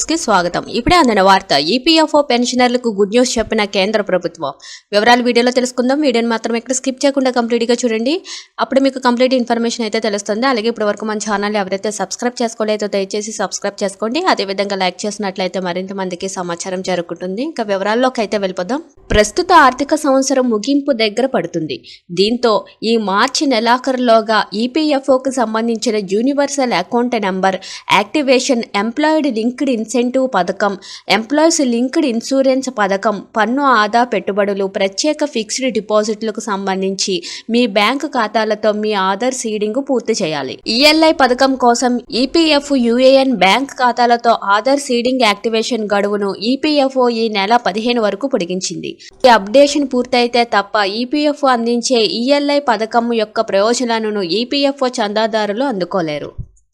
న్యూస్కి స్వాగతం. ఇప్పుడే అందిన వార్త ఈపీఎఫ్ఓ పెన్షనర్లకు గుడ్ న్యూస్ చెప్పిన కేంద్ర ప్రభుత్వం. వివరాలు వీడియోలో తెలుసుకుందాం. వీడియోని మాత్రం ఇక్కడ స్కిప్ చేయకుండా కంప్లీట్గా చూడండి. అప్పుడు మీకు కంప్లీట్ ఇన్ఫర్మేషన్ అయితే తెలుస్తుంది. అలాగే ఇప్పటి వరకు మన ఛానల్ ఎవరైతే సబ్స్క్రైబ్ చేసుకోలేదో దయచేసి సబ్స్క్రైబ్ చేసుకోండి. అదేవిధంగా లైక్ చేసినట్లయితే మరింత మందికి సమాచారం జరుగుతుంది. ఇంకా వివరాల్లోకి అయితే వెళ్ళిపోదాం. ప్రస్తుత ఆర్థిక సంవత్సరం ముగింపు దగ్గర పడుతుంది. దీంతో ఈ మార్చి నెలాఖరులోగా ఈపీఎఫ్ఓకి సంబంధించిన universal account number activation employed linked in incentive పథకం ఎంప్లాయీస్ లింక్డ్ ఇన్సూరెన్స్ పథకం పన్ను ఆదా పెట్టుబడులు ప్రత్యేక ఫిక్స్డ్ డిపాజిట్లకు సంబంధించి మీ బ్యాంకు ఖాతాలతో మీ ఆధార్ సీడింగ్ పూర్తి చేయాలి. ఈఎల్ఐ పథకం కోసం ఈపీఎఫ్ యూఏఎన్ బ్యాంక్ ఖాతాలతో ఆధార్ సీడింగ్ యాక్టివేషన్ గడువును ఈపీఎఫ్ఓ ఈ నెల పదిహేను వరకు పొడిగించింది. ఈ అప్డేషన్ పూర్తయితే తప్ప ఈపీఎఫ్ఓ అందించే ఈఎల్ఐ పథకం యొక్క ప్రయోజనాలను ఈపీఎఫ్ఓ చందాదారులు అందుకోలేరు.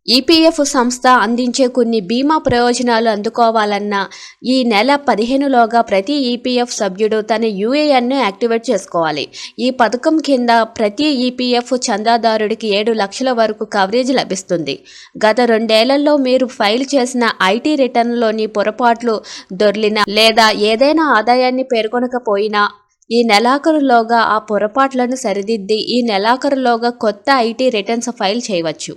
ఈపీఎఫ్ సంస్థ అందించే కొన్ని బీమా ప్రయోజనాలు అందుకోవాలన్నా ఈ నెల పదిహేనులోగా ప్రతి ఈపీఎఫ్ సభ్యుడు తన యూఏఎన్ను యాక్టివేట్ చేసుకోవాలి. ఈ పథకం కింద ప్రతి ఈపీఎఫ్ చందాదారుడికి ఏడు లక్షల వరకు కవరేజ్ లభిస్తుంది. గత రెండేళ్ళలో మీరు ఫైల్ చేసిన ఐటీ రిటర్న్లోని పొరపాట్లు దొర్లిన లేదా ఏదైనా ఆదాయాన్ని పేర్కొనకపోయినా ఈ నెలాఖరులోగా ఆ పొరపాట్లను సరిదిద్ది ఈ నెలాఖరులోగా కొత్త ఐటీ రిటర్న్స్ ఫైల్ చేయవచ్చు.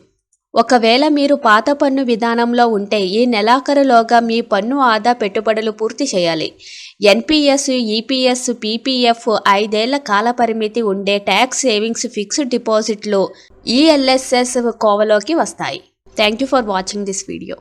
ఒకవేళ మీరు పాత పన్ను విధానంలో ఉంటే ఈ నెలాఖరులోగా మీ పన్ను ఆదా పెట్టుబడులు పూర్తి చేయాలి. ఎన్పిఎస్ ఈపీఎస్ పీపీఎఫ్ ఐదేళ్ళ కాల పరిమితి ఉండే ట్యాక్స్ సేవింగ్స్ ఫిక్స్డ్ డిపాజిట్లు ఈఎల్ఎస్ఎస్ కోవలోకి వస్తాయి. Thank you for watching this video.